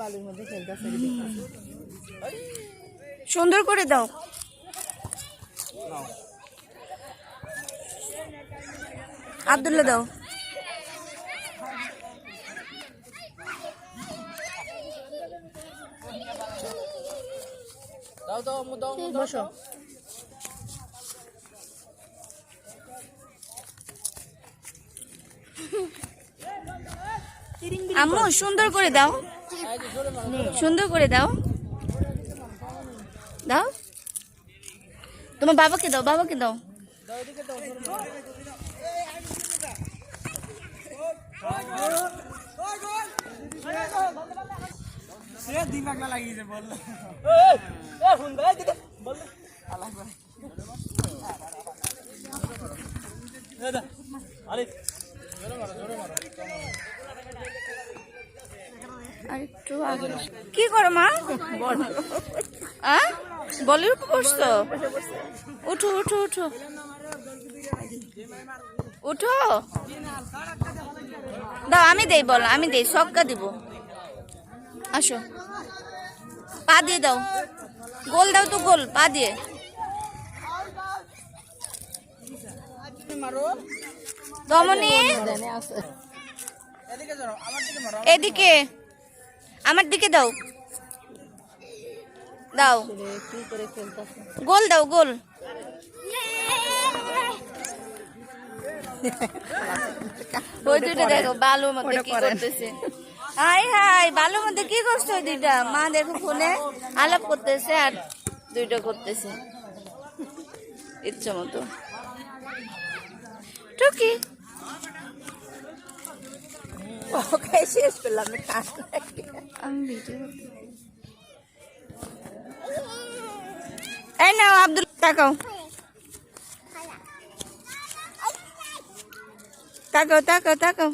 বালুর মধ্যে খেলতেছে সুন্দর করে দাও। আবদুল্লা দাও। দাও দাও আম্মু দাও আম্মু, দাও বসো। আম্মু সুন্দর করে দাও। সুন্দর করে দাও দাও তোমার বাবাকে দাও বাবাকে দাও আরে আর একটু আগে কি করো মা? বলের উপর বসছো? উঠো উঠো উঠো। উঠো। দাও আমি দেই বল আমি দেই সবকা দিব। আসো। পা দিয়ে দাও। গোল দাও তো গোল পা দিয়ে। দমনি এদিকে। আমার দিকে দাও। দাও। গোল দাও গোল। ওই দুইটা দেখো বালুর মধ্যে কি করতেছে। হাই হাই বালুর মধ্যে কি করছ ওই দুইটা? মা দেখো ফোনে আলাপ করতেছে আর দুইটা করতেছে। ইচ্ছে মতো। টুকি। ওকে শেষ করলাম। আমি ভিডিও এই নাও আব্দুল তাকাও। তাকাও তাকাও তাকাও।